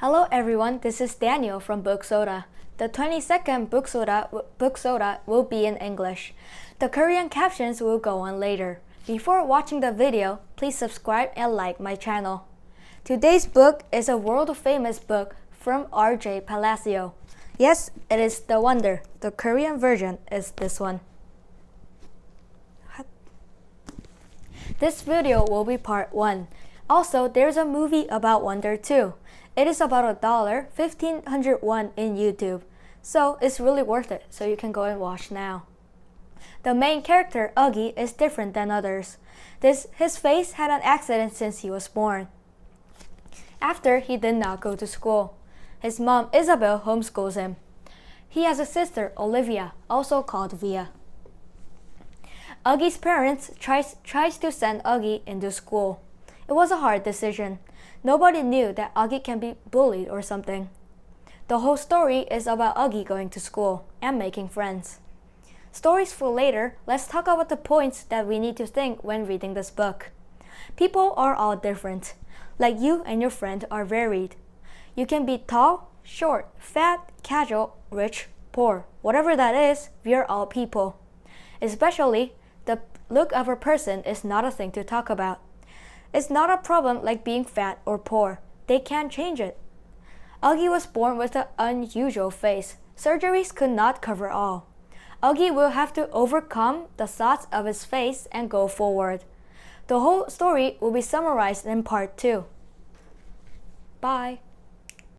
Hello everyone, this is Daniel from Book Soda. The 22nd Book Soda, Book Soda will be in English. The Korean captions will go on later. Before watching the video, please subscribe and like my channel. Today's book is a world famous book from R.J. Palacio. Yes, it is The Wonder. The Korean version is this one. This video will be part 1. Also, there's a movie about Wonder too. It is about a dollar, 1500 won in YouTube. So it's really worth it, so you can go and watch now. The main character, Uggy, is different than others. This, his face had an accident since he was born. After, he did not go to school. His mom, Isabel, homeschools him. He has a sister, Olivia, also called Via. Uggy's parents tries, tries to send Uggy into school. It was a hard decision. Nobody knew that Uggy can be bullied or something. The whole story is about Uggy going to school and making friends. Stories for later, let's talk about the points that we need to think when reading this book. People are all different. Like you and your friend are varied. You can be tall, short, fat, casual, rich, poor. Whatever that is, we are all people. Especially, the look of a person is not a thing to talk about. It's not a problem like being fat or poor. They can't change it. Uggy was born with an unusual face. Surgeries could not cover all. Uggy will have to overcome the thoughts of his face and go forward. The whole story will be summarized in part 2. Bye.